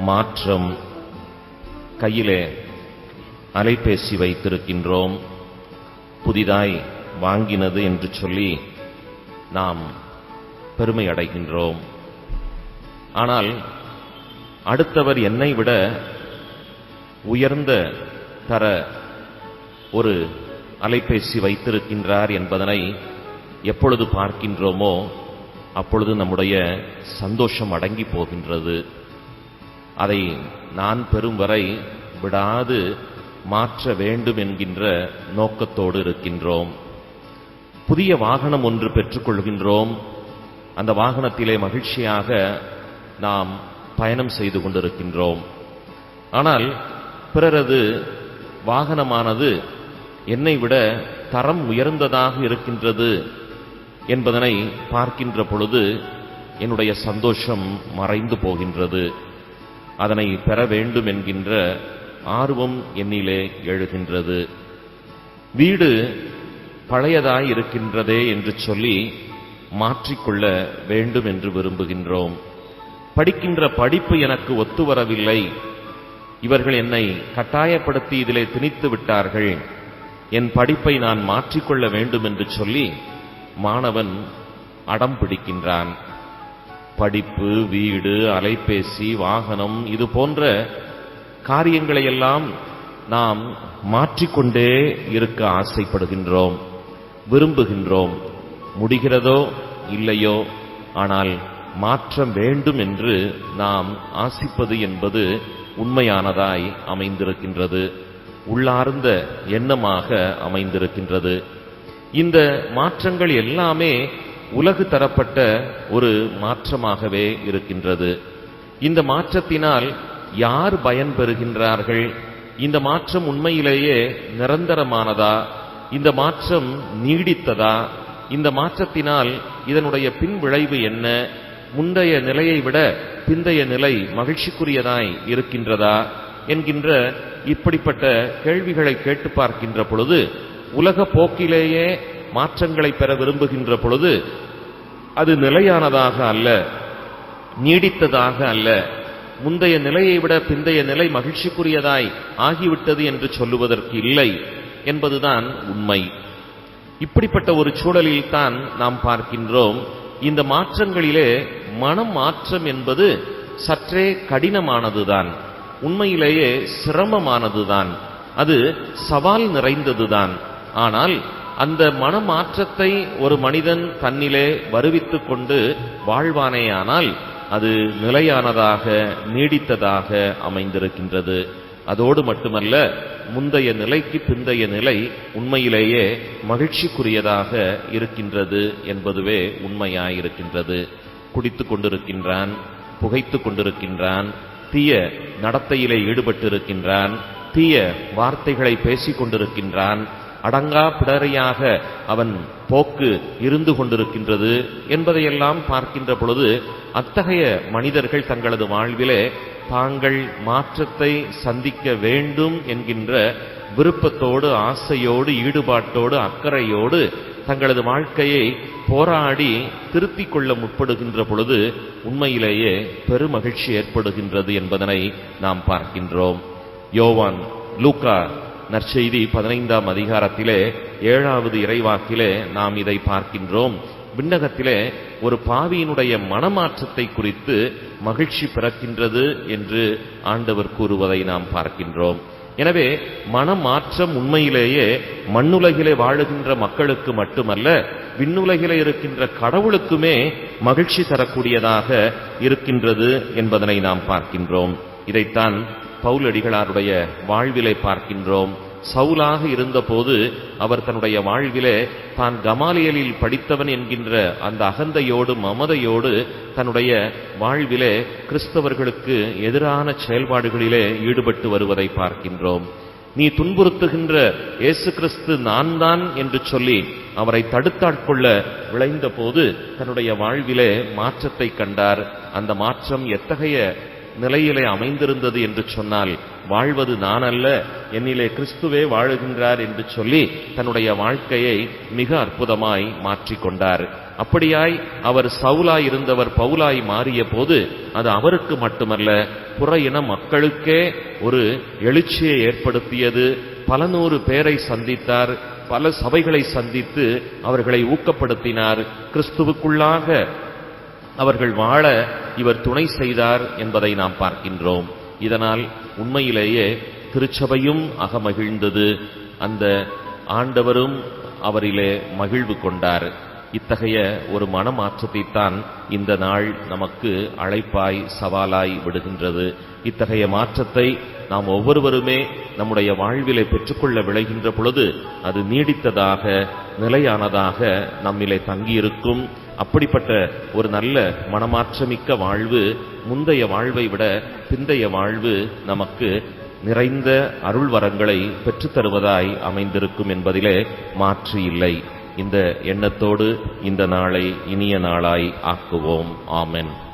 மாற்றம் கையிலே அலைபேசி வைத்திருக்கின்றோம். புதிதாய் வாங்கினது என்று சொல்லி நாம் பெருமை அடைகின்றோம். ஆனால் அடுத்தவர் என்னை விட உயர்ந்த தர ஒரு அலைபேசி வைத்திருக்கின்றார் என்பதனை எப்பொழுது பார்க்கின்றோமோ அப்பொழுது நம்முடைய சந்தோஷம் அடங்கி போகின்றது. அதை நான் பெறும் வரை விடாது மாற்ற வேண்டும் என்கின்ற நோக்கத்தோடு இருக்கின்றோம். புதிய வாகனம் ஒன்று பெற்றுக்கொள்கின்றோம். அந்த வாகனத்திலே மகிழ்ச்சியாக நாம் பயணம் செய்து கொண்டிருக்கின்றோம். ஆனால் பிறரது வாகனமானது என்னை விட தரம் உயர்ந்ததாக இருக்கின்றது என்பதனை பார்க்கின்ற பொழுது என்னுடைய சந்தோஷம் மறைந்து போகின்றது. அதனை பெற வேண்டும் என்கின்ற ஆர்வம் என்னிலே எழுகின்றது. வீடு பழையதாய் இருக்கின்றதே என்று சொல்லி மாற்றிக்கொள்ள வேண்டும் என்று விரும்புகின்றோம். படிக்கின்ற படிப்பு எனக்கு ஒத்து வரவில்லை இவர்கள் என்னை கட்டாயப்படுத்தி இதிலே திணித்து விட்டார்கள். என் படிப்பை நான் மாற்றிக்கொள்ள வேண்டும் என்று சொல்லி மாணவன் அடம் பிடிக்கின்றான். படிப்பு வீடு அலைபேசி வாகனம் இது போன்ற காரியங்களை எல்லாம் நாம் மாற்றிக்கொண்டே இருக்க ஆசைப்படுகின்றோம் விரும்புகின்றோம். முடிகிறதோ இல்லையோ ஆனால் மாற்றம் வேண்டும் என்று நாம் ஆசிப்பது என்பது உண்மையானதாய் அமைந்திருக்கின்றது உள்ளார்ந்த எண்ணமாக அமைந்திருக்கின்றது. இந்த மாற்றங்கள் எல்லாமே உலகு தரப்பட்ட ஒரு மாற்றமாகவே இருக்கின்றது. இந்த மாற்றத்தினால் யார் பயன் பெறுகின்றார்கள் இந்த மாற்றம் உண்மையிலேயே நிரந்தரமானதா? இந்த மாற்றம் நீடித்ததா? இந்த மாற்றத்தினால் இதனுடைய பின் விளைவு என்ன? முந்தைய நிலையை விட பிந்தைய நிலை மகிழ்ச்சிக்குரியதாய் இருக்கின்றதா? என்கின்ற இப்படிப்பட்ட கேள்விகளை கேட்டு பார்க்கின்ற பொழுது உலக போக்கிலேயே மாற்றங்களை பெற விரும்புகின்ற பொழுது அது நிலையானதாக அல்ல நீடித்ததாக அல்ல. முந்தைய நிலையை விட பிந்தைய நிலை மகிழ்ச்சிக்குரியதாய் ஆகிவிட்டது என்று சொல்லுவதற்கு இல்லை என்பதுதான் உண்மை. இப்படிப்பட்ட ஒரு சூழலில் தான் நாம் பார்க்கின்றோம். இந்த மாற்றங்களிலே மனம் மாற்றம் என்பது சற்றே கடினமானதுதான். உண்மையிலேயே சிரமமானதுதான். அது சவால் நிறைந்ததுதான். ஆனால் அந்த மனமாற்றத்தை ஒரு மனிதன் தன்னிலே வருவித்துக் கொண்டு வாழ்வானேயானால் அது நிலையானதாக நீடித்ததாக அமைந்திருக்கின்றது. அதோடு மட்டுமல்ல முந்தைய நிலைக்கு பிந்தைய நிலை உண்மையிலேயே மகிழ்ச்சிக்குரியதாக இருக்கின்றது என்பதுவே உண்மையாயிருக்கின்றது. குடித்து கொண்டிருக்கின்றான் புகைத்து கொண்டிருக்கின்றான் தீய நடத்தையிலே ஈடுபட்டிருக்கின்றான் தீய வார்த்தைகளை பேசிக் கொண்டிருக்கின்றான் அடங்கா பிடரியாக அவன் போக்கு இருந்து கொண்டிருக்கின்றது என்பதையெல்லாம் பார்க்கின்ற பொழுது அத்தகைய மனிதர்கள் தங்களது வாழ்விலே தாங்கள் மாற்றத்தை சந்திக்க வேண்டும் என்கின்ற விருப்பத்தோடு ஆசையோடு ஈடுபாட்டோடு அக்கறையோடு தங்களது வாழ்க்கையை போராடி திருத்திக் கொள்ள முற்படுகின்ற பொழுது உண்மையிலேயே பெருமகிழ்ச்சி ஏற்படுகின்றது என்பதனை நாம் பார்க்கின்றோம். யோவான் லூக்கா நற்செய்தி பதினைந்தாம் அதிகாரத்திலே ஏழாவது இறைவாக்கிலே நாம் இதை பார்க்கின்றோம். விண்ணகத்திலே ஒரு பாவியினுடைய மனமாற்றத்தை குறித்து மகிழ்ச்சி பிறக்கின்றது என்று ஆண்டவர் கூறுவதை நாம் பார்க்கின்றோம். எனவே மனமாற்றம் உண்மையிலேயே மண்ணுலகிலே வாழுகின்ற மக்களுக்கு மட்டுமல்ல விண்ணுலகிலே இருக்கின்ற கடவுளுக்குமே மகிழ்ச்சி தரக்கூடியதாக இருக்கின்றது என்பதனை நாம் பார்க்கின்றோம். இதைத்தான் பவுலடிகளாருடைய வாழ்விலை பார்க்கின்றோம். சவுலாக இருந்தபோது அவர் தன்னுடைய வாழ்விலே தான் கமாலியலில் படித்தவன் என்கின்ற அந்த அகந்தையோடு மமதையோடு தன்னுடைய வாழ்விலே கிறிஸ்தவர்களுக்கு எதிரான செயல்பாடுகளிலே ஈடுபட்டு வருவதை பார்க்கின்றோம். நீ துன்புறுத்துகின்ற இயேசு கிறிஸ்து நான் தான் என்று சொல்லி அவரை தடுத்தாட்கொள்ள விளைந்த போது தன்னுடைய வாழ்விலே மாற்றத்தை கண்டார். அந்த மாற்றம் எத்தகைய நிலையிலே அமைந்திருந்தது என்று சொன்னால் வாழ்வது நான் அல்ல என்னிலே கிறிஸ்துவே வாழுகின்றார் என்று சொல்லி தன்னுடைய வாழ்க்கையை மிக அற்புதமாய் மாற்றிக்கொண்டார் அப்படியாய் அவர் சவுலாய் இருந்தவர் பவுலாய் மாறிய போது அது அவருக்கு மட்டுமல்ல புற இன மக்களுக்கே ஒரு எழுச்சியை ஏற்படுத்தியது. பல நூறு பேரை சந்தித்தார் பல சபைகளை சந்தித்து அவர்களை ஊக்கப்படுத்தினார். கிறிஸ்துவுக்குள்ளாக அவர்கள் வாழ இவர் துணை செய்தார் என்பதை நாம் பார்க்கின்றோம். இதனால் உண்மையிலேயே திருச்சபையும் அகமகிழ்ந்தது. அந்த ஆண்டவரும் அவரிலே மகிழ்வு கொண்டார். இத்தகைய ஒரு மனமாற்றத்தைத்தான் இந்த நாள் நமக்கு அழைப்பாய் சவாலாய் விடுகின்றது. இத்தகைய மாற்றத்தை நாம் ஒவ்வொருவருமே நம்முடைய வாழ்விலே பெற்றுக்கொள்ள விளைகின்ற பொழுது அது நீடித்ததாக நிலையானதாக நம்மிலே தங்கியிருக்கும். அப்படிப்பட்ட ஒரு நல்ல மனமாற்றமிக்க வாழ்வு முந்தைய வாழ்வை விட பிந்தைய வாழ்வு நமக்கு நிறைந்த அருள் வரங்களை பெற்றுத்தருவதாய் அமைந்திருக்கும் என்பதிலே மாற்று இல்லை. இந்த எண்ணத்தோடு இந்த நாளை இனிய நாளாய் ஆக்குவோம். ஆமென்.